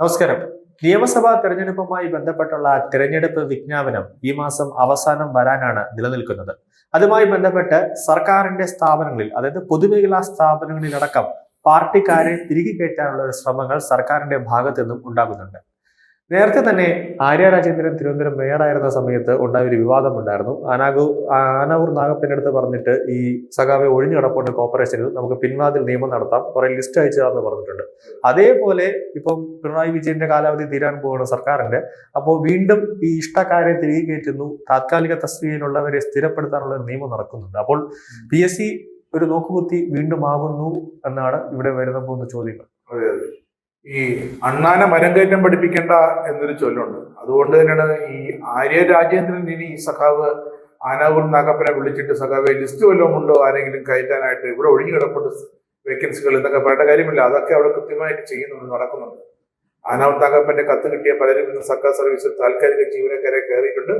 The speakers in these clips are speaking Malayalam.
നമസ്കാരം. നിയമസഭാ തെരഞ്ഞെടുപ്പുമായി ബന്ധപ്പെട്ടുള്ള തെരഞ്ഞെടുപ്പ് വിജ്ഞാപനം ഈ മാസം അവസാനം വരാനാണ് നിലനിൽക്കുന്നത്. അതുമായി ബന്ധപ്പെട്ട് സർക്കാരിന്റെ സ്ഥാപനങ്ങളിൽ അതായത് പൊതുമേഖലാ സ്ഥാപനങ്ങളിലടക്കം പാർട്ടിക്കാരെ തിരികെ കയറ്റാനുള്ള ശ്രമങ്ങൾ സർക്കാരിന്റെ ഭാഗത്തു നിന്നും ഉണ്ടാകുന്നുണ്ട്. നേരത്തെ തന്നെ ആര്യ രാജേന്ദ്രൻ തിരുവനന്തപുരം മേയറായിരുന്ന സമയത്ത് ഉണ്ടായ ഒരു വിവാദമുണ്ടായിരുന്നു ആനാഗു ആനാവൂർ നാഗപ്പന്റെ അടുത്ത് പറഞ്ഞിട്ട് ഈ സഖാവെ ഒഴിഞ്ഞു കിടപ്പുണ്ട് കോർപ്പറേഷനിൽ നമുക്ക് പിൻവാതിൽ നിയമം നടത്താം. കുറെ ലിസ്റ്റ് അയച്ചതാന്ന് പറഞ്ഞിട്ടുണ്ട്. അതേപോലെ ഇപ്പം പിണറായി വിജയന്റെ കാലാവധി തീരാൻ പോകുന്ന സർക്കാരിന്റെ അപ്പോൾ വീണ്ടും ഈ ഇഷ്ടക്കാരെ തിരികെ കയറ്റുന്നു. താത്കാലിക തസ്തികയിലുള്ളവരെ സ്ഥിരപ്പെടുത്താനുള്ള നിയമം നടക്കുന്നുണ്ട്. അപ്പോൾ പി ഒരു നോക്കുകുത്തി വീണ്ടും ആകുന്നു എന്നാണ് ഇവിടെ വരുന്ന പോകുന്ന ചോദ്യങ്ങൾ. ഈ അണ്ണാന മരം കയറ്റം പഠിപ്പിക്കേണ്ട എന്നൊരു ചൊല്ലുണ്ട്. അതുകൊണ്ട് തന്നെയാണ് ഈ ആര്യ രാജേന്ദ്രൻ ഇനി ഈ സഖാവ് ആനാവൂർ നാഗപ്പനെ വിളിച്ചിട്ട് സഖാവ് ലിസ്റ്റ് വല്ലതും ഉണ്ടോ? ആരെങ്കിലും കയറ്റാനായിട്ട്? ഇവിടെ ഒഴിഞ്ഞു കിടപ്പുണ്ട് വേക്കൻസികൾ എന്നൊക്കെ പറയേണ്ട കാര്യമില്ല. അതൊക്കെ അവിടെ കൃത്യമായിട്ട് ചെയ്യുന്നുണ്ട് നടക്കുന്നുണ്ട്. ആനാവൂർ നാഗപ്പന്റെ കത്ത് കിട്ടിയ പലരും ഇന്ന് സർക്കാർ സർവീസിൽ താൽക്കാലിക ജീവനക്കാരെ കയറിയിട്ടുണ്ട്.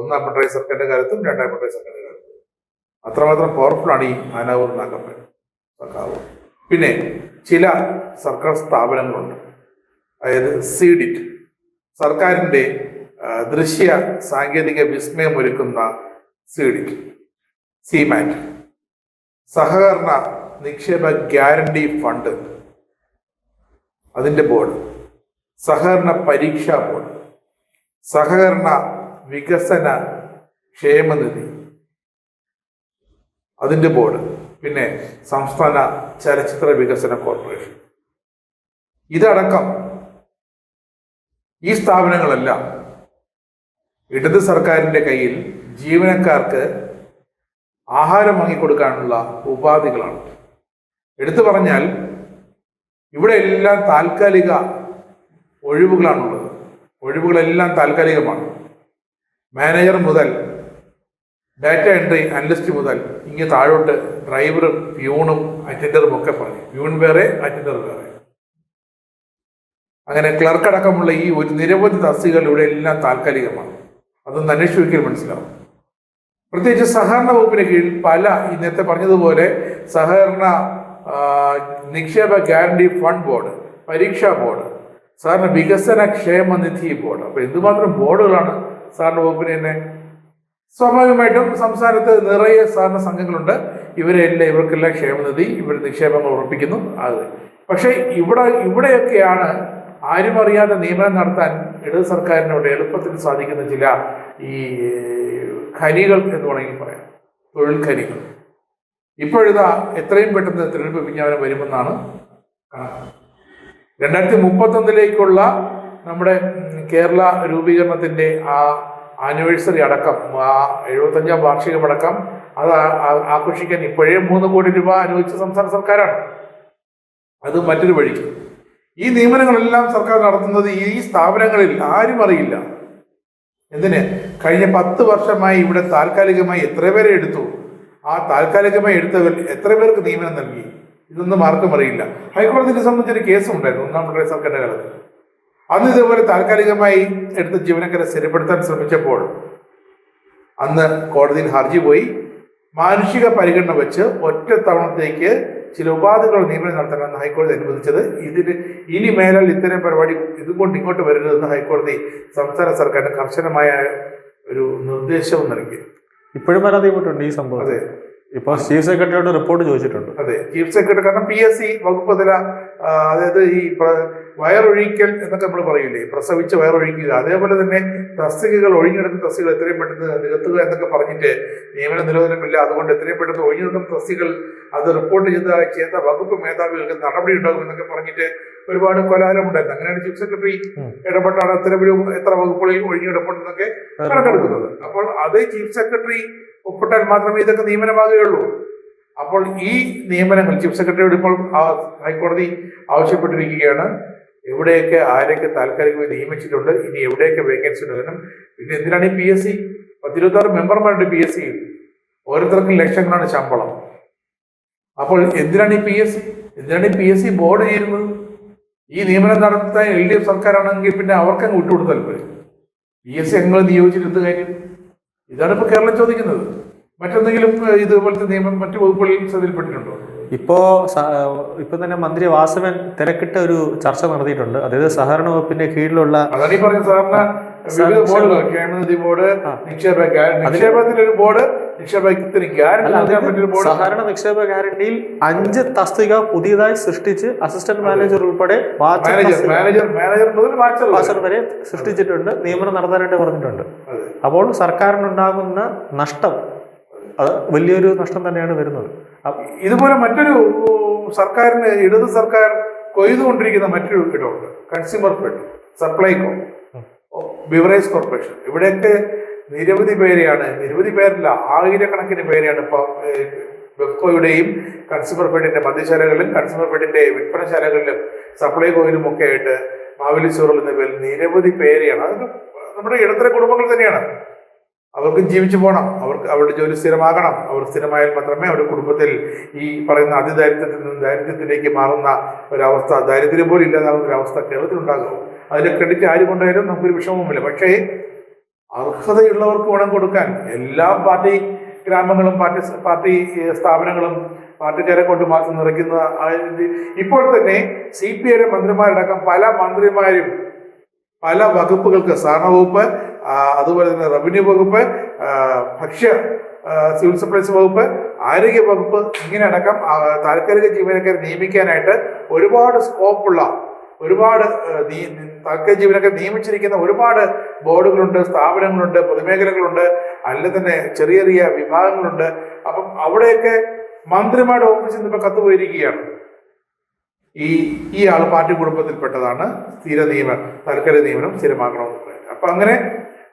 ഒന്നാം പിണറായി സർക്കാരിന്റെ കാലത്തും രണ്ടാം പിണറായി സർക്കാരിന്റെ കാലത്തും അത്രമാത്രം പവർഫുൾ ആണ് ഈ ആനാവൂർ നാഗപ്പൻ സഖാവ്. പിന്നെ ചില സർക്കാർ സ്ഥാപനങ്ങളുണ്ട്. അതായത് സീഡിറ്റ് സർക്കാരിന്റെ ദൃശ്യ സാങ്കേതിക വിസ്മയമൊരുക്കുന്ന സീഡിറ്റ് സിമാറ്റ് സഹകരണ നിക്ഷേപ ഗ്യാരണ്ടി ഫണ്ട്. അതിന്റെ ബോർഡ്. സഹകരണ പരീക്ഷാ ബോർഡ്. സഹകരണ വികസന ക്ഷേമനിധി. അതിന്റെ ബോർഡ്. പിന്നെ സംസ്ഥാന ചലച്ചിത്ര വികസന കോർപ്പറേഷൻ. ഇതടക്കം ഈ സ്ഥാപനങ്ങളെല്ലാം ഇടത് സർക്കാരിന്റെ കയ്യിൽ ജീവനക്കാർക്ക് ആഹാരം വാങ്ങിക്കൊടുക്കാനുള്ള ഉപാധികളാണ്. എടുത്തു പറഞ്ഞാൽ ഇവിടെ എല്ലാം താൽക്കാലിക ഒഴിവുകളാണുള്ളത്. ഒഴിവുകളെല്ലാം താൽക്കാലികമാണ്. മാനേജർ മുതൽ ഡാറ്റ എൻട്രി അനലിസ്റ്റ് മുതൽ ഇങ്ങ് താഴോട്ട് ഡ്രൈവറും പ്യൂണും അറ്റൻഡറും ഒക്കെ പറഞ്ഞു. പ്യൂൺ വേറെ അറ്റൻഡർ വേറെ. അങ്ങനെ ക്ലർക്ക് അടക്കമുള്ള ഈ ഒരു നിരവധി തസ്തികൾ ഇവിടെ എല്ലാം താൽക്കാലികമാണ്. അതൊന്ന് അന്വേഷിക്കാൻ മനസ്സിലാവും. പ്രത്യേകിച്ച് സഹകരണ വകുപ്പിന് കീഴിൽ പല ഇന്നത്തെ പറഞ്ഞതുപോലെ സഹകരണ നിക്ഷേപ ഗ്യാരണ്ടി ഫണ്ട് ബോർഡ് പരീക്ഷാ ബോർഡ് സാറിന് വികസന ക്ഷേമ നിധി ബോർഡ് അപ്പൊ എന്തുമാത്രം ബോർഡുകളാണ് സാറിന് വകുപ്പിനെ സ്വാഭാവികമായിട്ടും സംസ്ഥാനത്ത് നിറയെ സഹകരണ സംഘങ്ങളുണ്ട്. ഇവരെല്ലാം ഇവർക്കെല്ലാം ക്ഷേമനിധി ഇവർ നിക്ഷേപങ്ങൾ ഉറപ്പിക്കുന്നു. അത് പക്ഷേ ഇവിടെ ഇവിടെയൊക്കെയാണ് ആരും അറിയാതെ നിയമനം നടത്താൻ ഇടത് സർക്കാരിനോട് എളുപ്പത്തിൽ സാധിക്കുന്ന ചില ഈ ഖനികൾ എന്ന് വേണമെങ്കിൽ പറയാം. തൊഴിൽ ഖനികൾ ഇപ്പോഴിതാ എത്രയും പെട്ടെന്ന് തിരഞ്ഞെടുപ്പ് വിജ്ഞാപനം വരുമെന്നാണ് രണ്ടായിരത്തി മുപ്പത്തൊന്നിലേക്കുള്ള നമ്മുടെ കേരള രൂപീകരണത്തിന്റെ ആ ആനിവേഴ്സറി അടക്കം എഴുപത്തഞ്ചാം വാർഷികം അടക്കം അത് ആഘോഷിക്കാൻ ഇപ്പോഴേ മൂന്ന് കോടി രൂപ അനുവദിച്ച സംസ്ഥാന സർക്കാരാണ്. അത് മറ്റൊരു വഴിക്ക്. ഈ നിയമനങ്ങളെല്ലാം സർക്കാർ നടത്തുന്നത് ഈ സ്ഥാപനങ്ങളിൽ ആരും അറിയില്ല. എന്തിന്? കഴിഞ്ഞ പത്ത് വർഷമായി ഇവിടെ താൽക്കാലികമായി എത്ര പേരെ എടുത്തു? ആ താൽക്കാലികമായി എടുത്തവർ എത്ര പേർക്ക് നിയമനം നൽകി? ഇതൊന്നും ആർക്കും അറിയില്ല. ഹൈക്കോടതിയെ സംബന്ധിച്ചൊരു കേസും ഉണ്ടായിരുന്നു ഒന്നാം പിണറായി സർക്കാരിന്റെ കാലത്ത്. അന്ന് ഇതേപോലെ താൽക്കാലികമായി എടുത്ത ജീവനക്കാരെ സ്ഥിരപ്പെടുത്താൻ ശ്രമിച്ചപ്പോൾ അന്ന് കോടതിയിൽ ഹർജി പോയി. മാനുഷിക പരിഗണന വെച്ച് ഒറ്റ തവണത്തേക്ക് ചില ഉപാധികളുടെ നിയമനം നടത്തണമെന്ന് ഹൈക്കോടതി അനുവദിച്ചത്. ഇതിന് ഇനി മേലാൽ ഇത്തരം പരിപാടി ഇതുകൊണ്ട് ഇങ്ങോട്ട് വരരുതെന്ന് ഹൈക്കോടതി സംസ്ഥാന സർക്കാരിന് കർശനമായ ഒരു നിർദ്ദേശവും നൽകി. ഇപ്പോഴും പരാതിപ്പെട്ടുണ്ട് ഈ സംഭവം അതെ. ഇപ്പൊ ചീഫ് സെക്രട്ടറിയോട് റിപ്പോർട്ട് ചോദിച്ചിട്ടുണ്ട്. അതെ. ചീഫ് സെക്രട്ടറി കാരണം പി എസ് സി വകുപ്പ് തല അതായത് ഈ വയറൊഴിക്കൽ എന്നൊക്കെ നമ്മൾ പറയില്ലേ പ്രസവിച്ച് വയറൊഴിക്കുക. അതേപോലെ തന്നെ തസ്തികകൾ ഒഴിഞ്ഞെടുക്കുന്ന തസ്തികൾ എത്രയും പെട്ടെന്ന് നികത്തുക എന്നൊക്കെ പറഞ്ഞിട്ട് നിയമന നിരോധനമില്ല. അതുകൊണ്ട് എത്രയും പെട്ടെന്ന് ഒഴിഞ്ഞെടുക്കുന്ന തസ്തികൾ അത് റിപ്പോർട്ട് ചെയ്ത ചെയ്ത വകുപ്പ് മേധാവികൾക്ക് നടപടി ഉണ്ടാകും എന്നൊക്കെ പറഞ്ഞിട്ട് ഒരുപാട് കോലാഹലമുണ്ടായിരുന്നു. അങ്ങനെയാണ് ചീഫ് സെക്രട്ടറി ഇടപെട്ടാണ് എത്ര എത്ര വകുപ്പുകളിൽ ഒഴിഞ്ഞെടുപ്പുണ്ടെന്നൊക്കെ കണക്കെടുക്കുന്നത്. അപ്പോൾ അത് ചീഫ് സെക്രട്ടറി ഒപ്പിട്ടാൽ മാത്രമേ ഇതൊക്കെ നിയമനമാകുകയുള്ളൂ. അപ്പോൾ ഈ നിയമനങ്ങൾ ചീഫ് സെക്രട്ടറിയോട് ഇപ്പോൾ ഹൈക്കോടതി ആവശ്യപ്പെട്ടിരിക്കുകയാണ്. എവിടെയൊക്കെ ആരൊക്കെ താൽക്കാലികമായി നിയമിച്ചിട്ടുണ്ട് ഇനി എവിടെയൊക്കെ വേക്കൻസി ഉണ്ടെന്നും പിന്നെ എന്തിനാണ് ഈ പി എസ് സി പത്തിരുപത്താറ് മെമ്പർമാരുടെ പി എസ് സി ഓരോരുത്തർക്കും ലക്ഷങ്ങളാണ് ശമ്പളം. അപ്പോൾ എന്തിനാണ് ഈ പി എസ് സി എന്തിനാണ് ഈ പി എസ് സി ബോർഡ് ചെയ്യുന്നത്? ഈ നിയമനം നടത്താൻ എൽ ഡി എഫ് സർക്കാരാണെങ്കിൽ പിന്നെ അവർക്കങ്ങ് വിട്ടുകൊടുത്താൽ പോയി പി എസ് സി അംഗങ്ങൾ നിയോഗിച്ചിട്ട് എന്ത് കാര്യം? ഇതാണ് ഇപ്പോൾ കേരളം ചോദിക്കുന്നത്. മറ്റെന്തെങ്കിലും ഇതുപോലത്തെ നിയമം മറ്റു വകുപ്പുകളിൽ ശ്രദ്ധയിൽപ്പെട്ടിട്ടുണ്ടോ ഇപ്പോ ഇപ്പൊ തന്നെ മന്ത്രി വാസവൻ തിരക്കിട്ട ഒരു ചർച്ച നടത്തിയിട്ടുണ്ട് അതായത് സഹകരണ വകുപ്പിന്റെ കീഴിലുള്ള അതാണ് ഈ പറഞ്ഞ സാറിന് വിവിധ ബോർഡുകൾ ക്ഷേമനിധി ബോർഡ്. നിക്ഷേപ ബോർഡ് സഹകരണ നിക്ഷേപ ഗ്യാരണ്ടിയിൽ അഞ്ച് തസ്തിക പുതിയതായി സൃഷ്ടിച്ച് അസിസ്റ്റന്റ് മാനേജർ ഉൾപ്പെടെ വാച്ചർ വരെ. സൃഷ്ടിച്ചിട്ടുണ്ട് നിയമനം നടത്താനായിട്ട് പറഞ്ഞിട്ടുണ്ട്. അപ്പോൾ സർക്കാരിനുണ്ടാകുന്ന നഷ്ടം അത് വലിയൊരു നഷ്ടം തന്നെയാണ് വരുന്നത്. ഇതുപോലെ മറ്റൊരു സർക്കാരിന് ഇടത് സർക്കാർ കൊയ്തുകൊണ്ടിരിക്കുന്ന മറ്റൊരു ഇടമുണ്ട് consumer fed Supplyco beverage corporation ഇവിടെയൊക്കെ നിരവധി പേരെയാണ് നിരവധി പേരല്ല ആയിരക്കണക്കിന് പേരെയാണ് ഇപ്പോൾ ബെഫ്കോയുടെയും കൺസ്യൂമർ ഫെഡിന്റെ മദ്യശാലകളിലും കൺസ്യൂമർ ഫെഡിന്റെ വിൽപ്പനശാലകളിലും സപ്ലൈകോയിലും ഒക്കെ ആയിട്ട് മാവലി എന്ന പേരിൽ നിരവധി പേരെയാണ്. അതൊക്കെ നമ്മുടെ ഇടത്തര കുടുംബങ്ങൾ തന്നെയാണ്. അവർക്കും ജീവിച്ചു പോകണം അവർക്ക് അവരുടെ ജോലി സ്ഥിരമാകണം. അവർ സ്ഥിരമായാൽ മാത്രമേ അവരുടെ കുടുംബത്തിൽ ഈ പറയുന്ന അതിദാരിദ്ര്യത്തിൽ നിന്ന് ദാരിദ്ര്യത്തിലേക്ക് മാറുന്ന ഒരവസ്ഥ ദാരിദ്ര്യം പോലും ഇല്ലാതാകുന്ന ഒരവസ്ഥ കേരളത്തിൽ ഉണ്ടാകും അതിലെ ക്രെഡിറ്റ് ആര് കൊണ്ടായാലും നമുക്കൊരു വിഷമവുമില്ല. പക്ഷേ അർഹതയുള്ളവർക്ക് വേണം കൊടുക്കാൻ എല്ലാ പാർട്ടി ഗ്രാമങ്ങളും പാർട്ടി പാർട്ടി സ്ഥാപനങ്ങളും പാർട്ടിക്കാരെ കൊണ്ട് മാത്രം നിറയ്ക്കുന്ന ഇപ്പോൾ തന്നെ സി പി ഐയുടെ മന്ത്രിമാരടക്കം പല മന്ത്രിമാരും പല വകുപ്പുകൾക്ക് സഹകരണ വകുപ്പ് അതുപോലെ തന്നെ റവന്യൂ വകുപ്പ് ഭക്ഷ്യ സിവിൽ സപ്ലൈസ് വകുപ്പ് ആരോഗ്യ വകുപ്പ് ഇങ്ങനെ അടക്കം താൽക്കാലിക ജീവനക്കാരെ നിയമിക്കാനായിട്ട് ഒരുപാട് സ്കോപ്പുള്ള ഒരുപാട് താൽക്കാലിക ജീവനക്കാരെ നിയമിച്ചിരിക്കുന്ന ഒരുപാട് ബോർഡുകളുണ്ട് സ്ഥാപനങ്ങളുണ്ട് പൊതുമേഖലകളുണ്ട് അല്ല തന്നെ ചെറിയ ചെറിയ വിഭാഗങ്ങളുണ്ട്. അപ്പം അവിടെയൊക്കെ മന്ത്രിമാരുടെ ഓഫീസിൽ നിന്ന് ഇപ്പൊ കത്ത് പോയിരിക്കുകയാണ് ഈ ഈ ആൾ പാർട്ടി കുടുംബത്തിൽപ്പെട്ടതാണ്. സ്ഥിര നിയമനം താൽക്കാലിക നിയമനം സ്ഥിരമാക്കണമെന്ന് പറയുന്നത്. അപ്പൊ അങ്ങനെ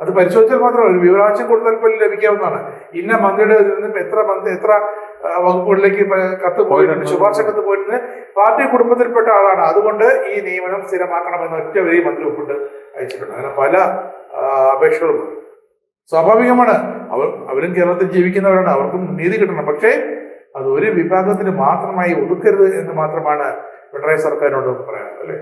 അത് പരിശോധിച്ചാൽ മാത്രമേ ഒരു വിവരാശം കൊടുത്താൽ പോലും ലഭിക്കാവുന്നതാണ്. ഇന്ന മന്ത്രിയുടെ നിന്നും എത്ര മന്ത്രി എത്ര വകുപ്പുകളിലേക്ക് കത്ത് പോയിട്ടുണ്ട്. ശുപാർശ കത്ത് പോയിട്ടുണ്ട്. പാർട്ടി കുടുംബത്തിൽപ്പെട്ട ആളാണ്. അതുകൊണ്ട് ഈ നിയമനം സ്ഥിരമാക്കണമെന്ന് ഒറ്റ വരി മന്ത്രി ഒപ്പിട്ട് അയച്ചിട്ടുണ്ട്. അങ്ങനെ പല അപേക്ഷകളും അപേക്ഷകളുമുണ്ട് സ്വാഭാവികമാണ്. അവർ അവരും കേരളത്തിൽ ജീവിക്കുന്നവരാണ്. അവർക്കും നീതി കിട്ടണം. പക്ഷേ അത് ഒരു വിഭാഗത്തിന് മാത്രമായി ഒതുക്കരുത് എന്ന് മാത്രമാണ് പിണറായി സർക്കാരിനോട് പറയാനുള്ളത് അല്ലേ?